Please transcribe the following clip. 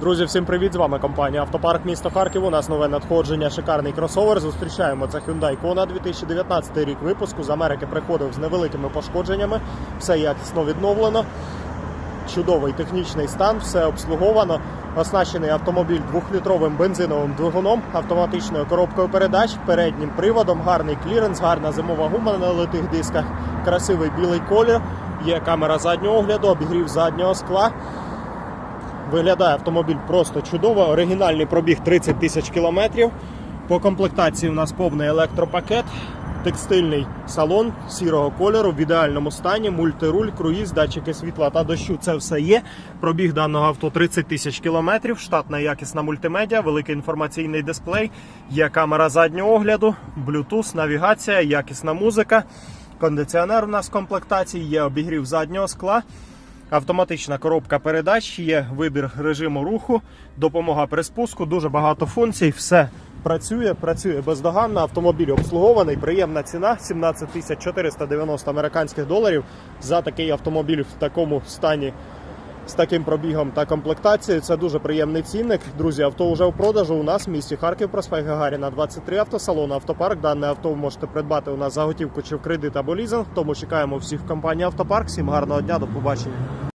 Друзі, всім привіт! З вами компанія Автопарк місто Харків. У нас нове надходження, шикарний кросовер. Зустрічаємо це Hyundai Kona 2019 рік випуску. З Америки приходив з невеликими пошкодженнями. Все якісно відновлено. Чудовий технічний стан, все обслуговано. Оснащений автомобіль двохлітровим бензиновим двигуном, автоматичною коробкою передач, переднім приводом, гарний кліренс, гарна зимова гума на литих дисках, красивий білий колір. Є камера заднього огляду, обігрів заднього скла. Виглядає автомобіль просто чудово. Оригінальний пробіг 30 тисяч кілометрів. По комплектації у нас повний електропакет, текстильний салон сірого кольору в ідеальному стані, мультируль, круїз, датчики світла та дощу. Це все є. Пробіг даного авто 30 тисяч кілометрів. Штатна якісна мультимедіа, великий інформаційний дисплей, є камера заднього огляду, Bluetooth, навігація, якісна музика. Кондиціонер у нас в комплектації, є обігрів заднього скла. Автоматична коробка передач, є вибір режиму руху, допомога при спуску, дуже багато функцій. Все працює, працює бездоганно. Автомобіль обслугований, приємна ціна 17 тисяч 490 американських доларів. За такий автомобіль в такому стані з таким пробігом та комплектацією. Це дуже приємний цінник. Друзі, авто вже в продажу. У нас в місті Харків, проспект Гагаріна, 23 автосалон, автопарк. Дане авто ви можете придбати у нас за готівку чи в кредит або лізинг. Тому чекаємо всіх в компанії Автопарк. Всім гарного дня, до побачення.